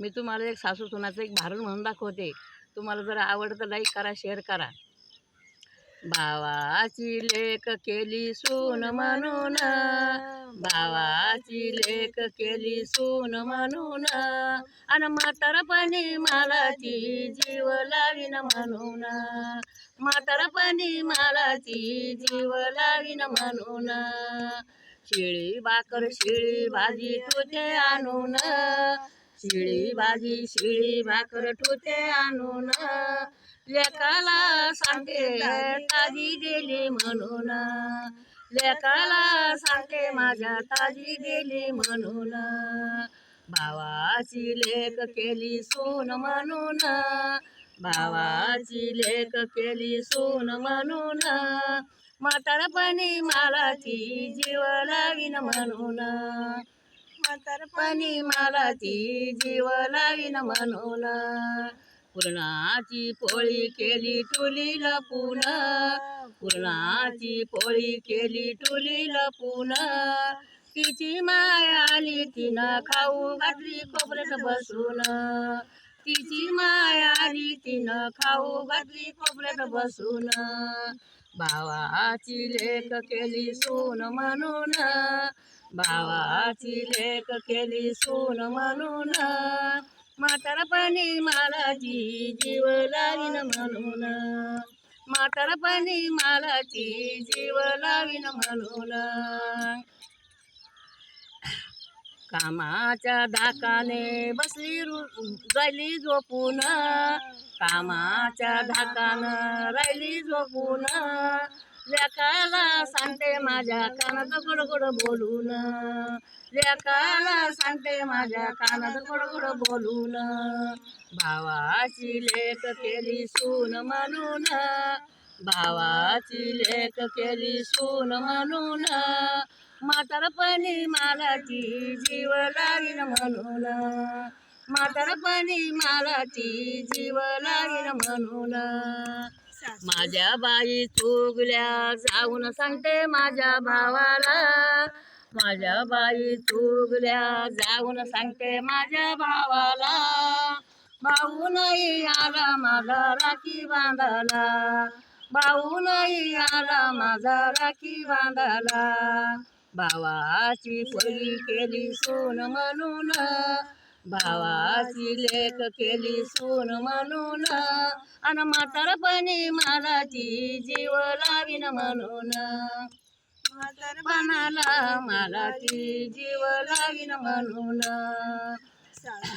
मी तुम्हाला एक सासू सुनाचं एक भारण म्हणून दाखवते. तुम्हाला जर आवडतं लाईक करा शेअर करा. भावाची लेख केली सून म्हणून. भावाची लेख केली सून म्हणून. आणि म्हातारपणी मालाची जीव लावीन म्हणून. म्हातारपणी मालाची जीव लावीन म्हणून. शिळी भाकर शिळी भाजी तुझे आणून. शिळी भाजी शिळी भाकर ठुते आणून. लेकाला सांगते ताजी गेली म्हणून. लेकाला सांगते माझ्या ताजी गेली म्हणून. भावाची लेख केली सून म्हणून. भावाची लेख केली सून म्हणून. म्हातारपणी मालाची जीव लावीन म्हणून. म्हातारपणी मालाची जीव लावीन म्हणून. पूर्णाची पोळी केली टुली लपून पूर्णाची पोळी केली टुली लपून तिची माया आली तिनं खाऊ घातली खोबऱ्यात बसून. तिची माया आली तिनं खाऊ घातली खोबऱ्यात बसून. भावाची लेख केली सून म्हणून. भावाची लेख केली सून म्हणून. म्हातारपणी मालाची जीव लावीन म्हणून. म्हातारपणी मालाची जीव लावीन म्हणून. कामाच्या धाकाने बसली रु- राहिली झोपून. कामाच्या धाकानं राहिली झोपून. लेकाला सांगते माझ्या कानात गोडगोड बोलून. लेकाला सांगते माझ्या कानात गोडगोड बोलून. भावाची लेख केली सून म्हणून. भावाची लेख केली सून म्हणून. म्हातारपणी मालाची जीव लागीन म्हणून. म्हातारपणी मालाची जीव लागीन म्हणून. माझ्या बाई चुगल्या जाऊन सांगते माझ्या भावाला. माझ्या बाई चुगल्या जाऊन सांगते माझ्या भावाला. भाऊ नाही आला माझा राखी बांधाला भाऊ नाही आला माझा राखी बांधाला भावाची पोळी केली सोन म्हणून. भावाची लेख केली सोन म्हणून. आणि म्हातारपणी मालाची जीव लावीन म्हणून. म्हातारपणाला मालाची जीव लावीन म्हणून.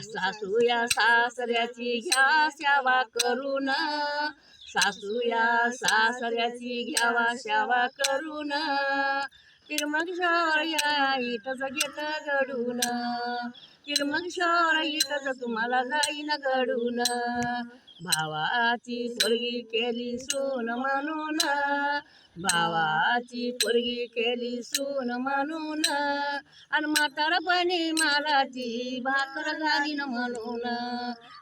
सासू या सासऱ्याची घ्या सेवा करून. सासूया सासऱ्याची घ्यावा श्यावा करून. इथंच घेत घडून किरमक्षर इथंच तुम्हाला जाईन घडून भावाची पोरगी केली सून म्हणून. भावाची पोरगी केली सून म्हणून. आणि म्हातारपणी मालाची भाकर घालीन म्हणून.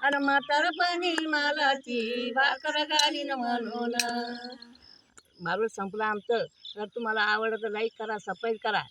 आणि म्हातारपणी मालाची भाकर घालीन म्हणून. मार्वल संपलं आमचं. जर तुम्हाला आवडलं तर लाईक करा सबस्क्राईब करा.